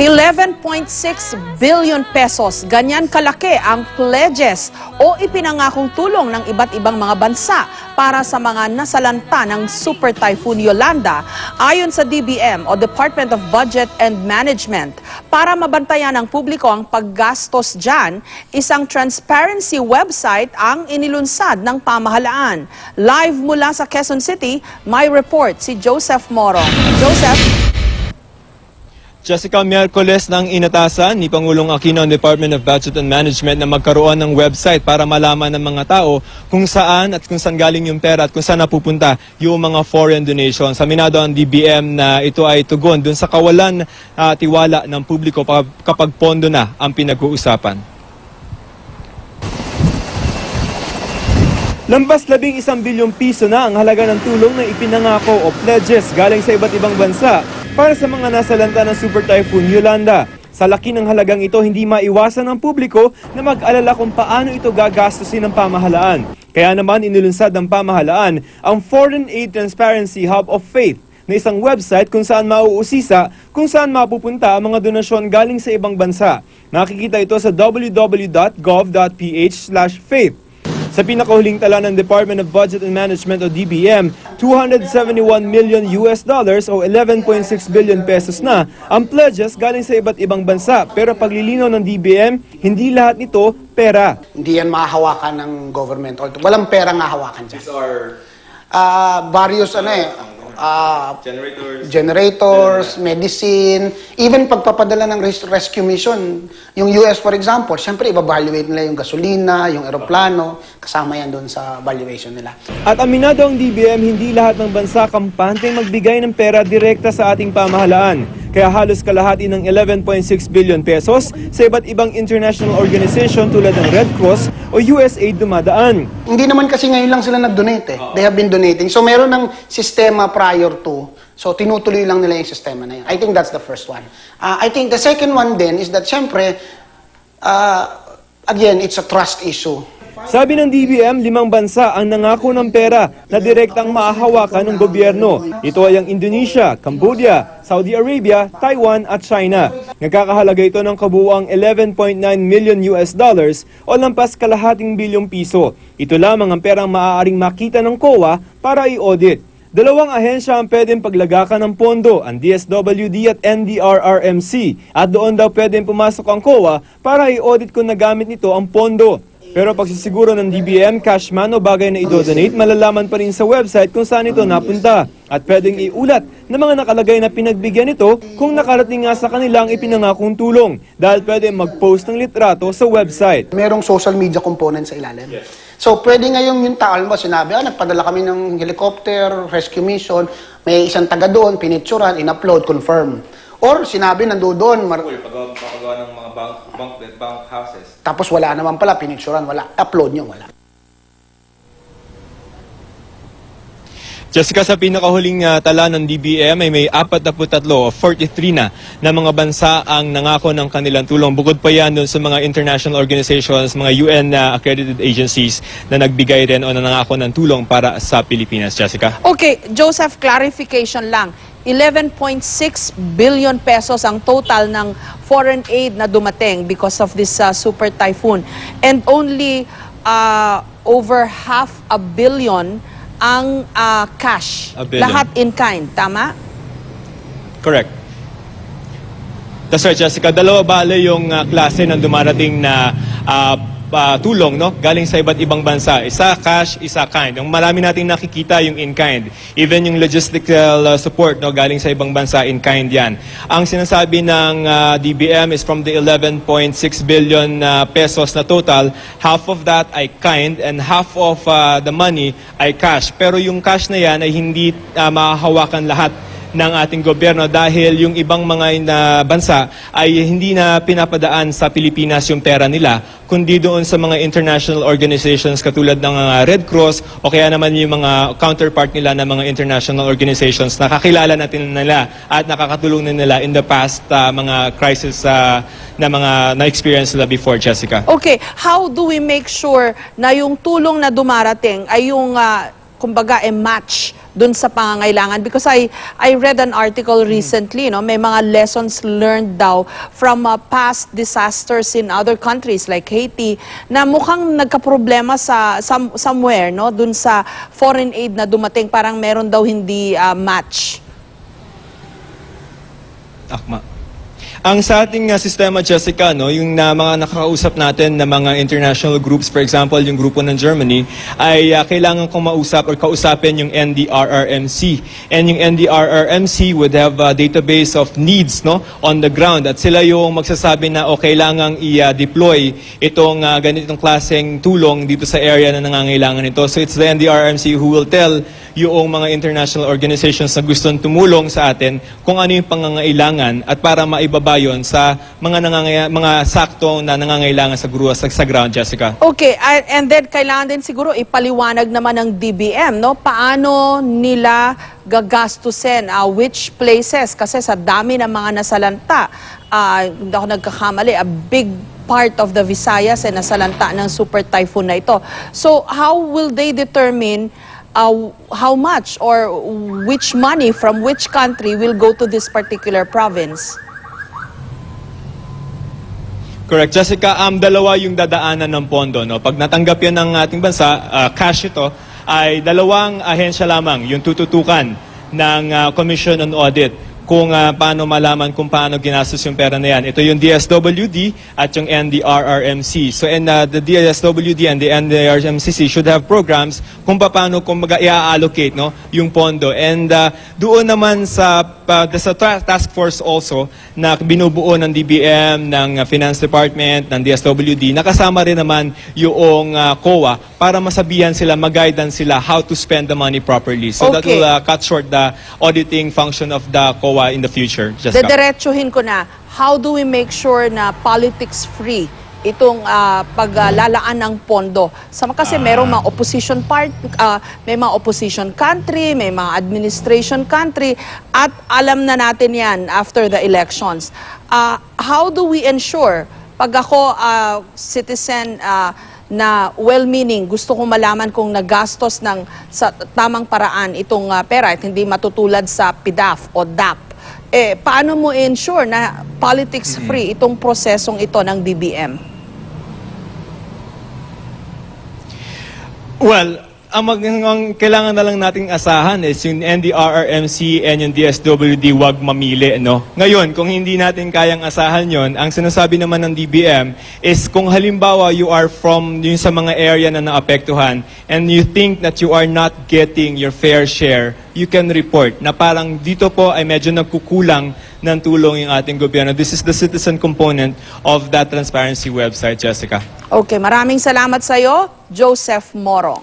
11.6 billion pesos, ganyan kalaki ang pledges o ipinangakong tulong ng iba't ibang mga bansa para sa mga nasalanta ng Super Typhoon Yolanda ayon sa DBM o Department of Budget and Management. Para mabantayan ng publiko ang paggastos dyan, isang transparency website ang inilunsad ng pamahalaan. Live mula sa Quezon City, may report si Joseph Moro. Joseph? Jessica, Miyerkules nang inatasan ni Pangulong Aquino ang Department of Budget and Management na magkaroon ng website para malaman ng mga tao kung saan at kung saan galing yung pera at kung saan napupunta yung mga foreign donations. Aminado ang DBM na ito ay tugon dun sa kawalan ah, tiwala ng publiko pa- kapag pondo na ang pinag-uusapan. Lampas labing isang bilyong piso na ang halaga ng tulong na ipinangako o pledges galing sa iba't ibang bansa para sa mga nasalanta ng Super Typhoon Yolanda. Sa laki ng halagang ito, hindi maiwasan ng publiko na mag-alala kung paano ito gagastusin ng pamahalaan. Kaya naman inilunsad ng pamahalaan ang Foreign Aid Transparency Hub of Faith na isang website kung saan mauusisa kung saan mapupunta ang mga donasyon galing sa ibang bansa. Nakikita ito sa www.gov.ph/faith. Sa pinakahuling tala ng Department of Budget and Management o DBM, 271 million US dollars o 11.6 billion pesos na ang pledges galing sa iba't ibang bansa. Pero paglilinaw ng DBM, hindi lahat nito pera. Hindi yan mahahawakan ng government. Walang pera nga hawakan dyan. are Ah, various ano eh, ah, generators. generators, medicine, even pagpapadala ng res- rescue mission. Yung US, for example, syempre, evaluate nila yung gasolina, yung eroplano, kasama yan doon sa valuation nila. At aminado ang DBM, hindi lahat ng bansa kampanteng magbigay ng pera direkta sa ating pamahalaan. Kaya halos kalahati ng 11.6 billion pesos sa iba't ibang international organization tulad ng Red Cross o USAID dumadaan. Hindi naman kasi ngayon lang sila nag-donate eh. They have been donating. So meron ng sistema prior to. So tinutuloy lang nila yung sistema na yun. I think that's the first one. Uh, I think the second one then is that syempre, uh, again, it's a trust issue. Sabi ng DBM, limang bansa ang nangako ng pera na direktang maahawakan ng gobyerno. Ito ay ang Indonesia, Cambodia, Saudi Arabia, Taiwan at China. Nagkakahalaga ito ng kabuuang 11.9 million US dollars o lampas kalahating bilyong piso. Ito lamang ang perang maaaring makita ng COA para i-audit. Dalawang ahensya ang pwedeng paglagakan ng pondo, ang DSWD at NDRRMC. At doon daw pwedeng pumasok ang COA para i-audit kung nagamit nito ang pondo. Pero pagsisiguro ng DBM, cash man o bagay na idodonate, malalaman pa rin sa website kung saan ito napunta. At pwedeng iulat ng mga nakalagay na pinagbigyan nito kung nakarating nga sa kanila ang ipinangakong tulong. Dahil pwede mag-post ng litrato sa website. Merong social media component sa ilalim. So, pwede ngayon yung tao, alam mo, sinabi, ah, nagpadala kami ng helicopter, rescue mission, may isang taga doon, pinicturan, in-upload, confirm. Or sinabi, nando doon, mar- Papagawa ng mga bank, bank, bank houses. tapos wala naman pala, pinicturan, wala. Upload nyo, wala. Jessica, sa pinakahuling uh, tala ng DBM ay may 43 o 43 na na mga bansa ang nangako ng kanilang tulong. Bukod pa yan dun sa mga international organizations, mga UN na accredited agencies na nagbigay rin o na nangako ng tulong para sa Pilipinas. Jessica? Okay, Joseph, clarification lang. 11.6 billion pesos ang total ng foreign aid na dumating because of this uh, super typhoon. And only uh, over half a billion ang uh, cash. A billion. Lahat in kind, tama? Correct. That's right, Jessica. Dalawa bale yung uh, klase ng dumarating na uh, uh, tulong no galing sa iba't ibang bansa. Isa cash, isa kind. Ang marami nating nakikita yung in kind. Even yung logistical uh, support no galing sa ibang bansa in kind 'yan. Ang sinasabi ng uh, DBM is from the 11.6 billion uh, pesos na total, half of that ay kind and half of uh, the money ay cash. Pero yung cash na 'yan ay hindi uh, mahahawakan lahat ng ating gobyerno dahil yung ibang mga na bansa ay hindi na pinapadaan sa Pilipinas yung pera nila kundi doon sa mga international organizations katulad ng uh, Red Cross o kaya naman yung mga counterpart nila ng mga international organizations na kakilala natin nila at nakakatulong na nila in the past uh, mga crisis uh, na mga na-experience nila before, Jessica. Okay, how do we make sure na yung tulong na dumarating ay yung uh, kumbaga, e match dun sa pangangailangan? Because I, I read an article recently, no? may mga lessons learned daw from uh, past disasters in other countries like Haiti na mukhang nagkaproblema sa some, somewhere, no? dun sa foreign aid na dumating, parang meron daw hindi uh, match. Akma. Ang sa ating uh, sistema, Jessica, no, yung na mga nakakausap natin na mga international groups, for example, yung grupo ng Germany, ay uh, kailangan kong mausap or kausapin yung NDRRMC. And yung NDRRMC would have a database of needs no, on the ground. At sila yung magsasabi na o kailangang i-deploy itong uh, ganitong klaseng tulong dito sa area na nangangailangan ito. So it's the NDRRMC who will tell yung mga international organizations na gustong tumulong sa atin kung ano yung pangangailangan at para maibaba yun sa mga nangangaya, mga sakto na nangangailangan sa grua sa, sa ground, Jessica. Okay, and then kailangan din siguro ipaliwanag naman ng DBM, no? Paano nila gagastusin, ah, which places? Kasi sa dami ng mga nasalanta, ah, hindi ako nagkakamali, a big part of the Visayas ay nasalanta ng super typhoon na ito. So, how will they determine uh, how much or which money from which country will go to this particular province? Correct. Jessica, um, dalawa yung dadaanan ng pondo. No? Pag natanggap yan ng ating bansa, ah, cash ito, ay dalawang ahensya lamang yung tututukan ng ah, Commission on Audit kung ah, paano malaman kung paano ginastos yung pera na yan. Ito yung DSWD at yung NDRRMC. So and uh, the DSWD and the NDRRMCC should have programs kung paano kung mag i-allocate no, yung pondo. And uh, doon naman sa, pa- sa tra- task force also na binubuo ng DBM, ng uh, Finance Department, ng DSWD, nakasama rin naman yung uh, COA para masabihan sila, mag-guidance sila how to spend the money properly. So that Okay. will uh, cut short the auditing function of the COA in the future. Jessica. Dediretsuhin ko na, how do we make sure na politics-free itong ah, paglalaan ng pondo? Sama kasi merong mga opposition part, ah, may mga opposition country, may mga administration country, at alam na natin yan after the elections. Ah, how do we ensure, pag ako ah, citizen ah, na well-meaning, gusto ko malaman kung nagastos ng sa tamang paraan itong ah, pera at hindi matutulad sa PDAF o DAP. Eh, paano mo ensure na politics-free itong prosesong ito ng DBM? Well, ang, mag, ang kailangan na lang nating asahan is yung NDRRMC and yung DSWD wag mamili. No? Ngayon, kung hindi natin kayang asahan yon, ang sinasabi naman ng DBM is kung halimbawa you are from yung sa mga area na naapektuhan and you think that you are not getting your fair share, you can report na parang dito po ay medyo nagkukulang ng tulong yung ating gobyerno. This is the citizen component of that transparency website, Jessica. Okay, maraming salamat sa iyo, Joseph Moro.